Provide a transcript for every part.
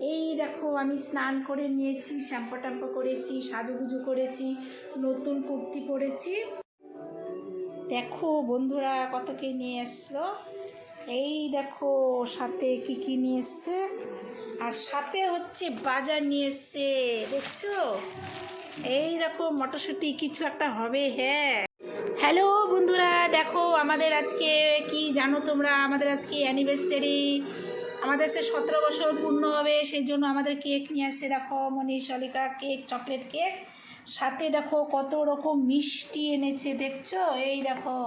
এই দেখো, আমি স্নান করে নিয়েছি, শ্যাম্পু ট্যাম্পু করেছি, সাজুগুজু করেছি, নতুন কুর্তি পরেছি। দেখো বন্ধুরা কত কি নিয়ে এসলো। এই দেখো, সাথে কি কি নিয়ে এসছে। আর সাথে হচ্ছে বাজার নিয়ে এসছে, দেখছ? এই দেখো, মটরশুঁটি কিছু একটা হবে হ্যাঁ। হ্যালো বন্ধুরা, দেখো আমাদের আজকে কি জানো তোমরা? আমাদের আজকে অ্যানিভার্সারি আমাদের সে সতেরো বছর পূর্ণ হবে, সেই জন্য আমাদের কেক নিয়ে আসছে। দেখো মনীষ কেক চকলেট কেক সাথে দেখো কত রকম মিষ্টি এনেছে, দেখছ? এই দেখো।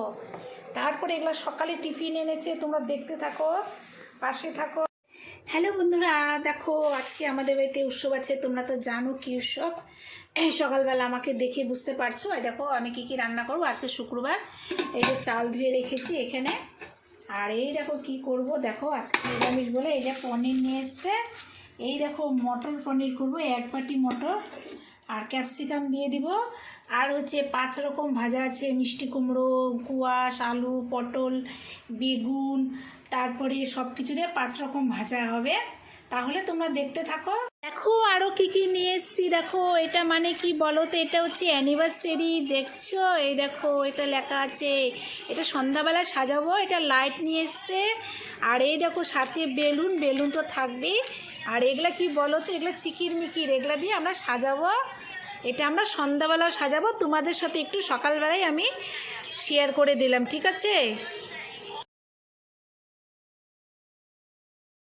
তারপরে এগুলো সকালে টিফিন এনেছে, তোমরা দেখতে থাকো, পাশে থাকো। হ্যালো বন্ধুরা, দেখো আজকে আমাদের বাড়িতে উৎসব আছে, তোমরা তো জানো কি উৎসব। সকালবেলা আমাকে দেখে বুঝতে পারছ। দেখো আমি কি কি রান্না করব? আজকে শুক্রবার, এই যে চাল ধুয়ে রেখেছি এখানে। আর এই দেখো কি করব? দেখো আজকে নিরামিষ বলে এই যে পনির নিয়ে এসছে। এই দেখো মটর পনির করব, এক বাটি মটর আর ক্যাপসিকাম দিয়ে দিব। আর হচ্ছে পাঁচ রকম ভাজা আছে, মিষ্টি কুমড়ো, কুয়াশ, আলু, পটল, বেগুন, তারপরে সব কিছু দিয়ে পাঁচ রকম ভাজা হবে। তাহলে তোমরা দেখতে থাকো। দেখো আরও কি কি নিয়ে এসছি, দেখো, এটা মানে কি বলো তো এটা হচ্ছে অ্যানিভার্সারি দেখছ? এই দেখো, এটা লেখা আছে, এটা সন্ধ্যাবেলা সাজাবো, এটা লাইট নিয়ে এসছে। আর এই দেখো, সাথে বেলুন বেলুন তো থাকবেই। আর এগুলা কি বলো তো এগুলা চিকির মিকির এগুলা দিয়ে আমরা সাজাবো। এটা আমরা সন্ধ্যাবেলা সাজাবো, তোমাদের সাথে একটু সকালবেলায় আমি শেয়ার করে দিলাম, ঠিক আছে?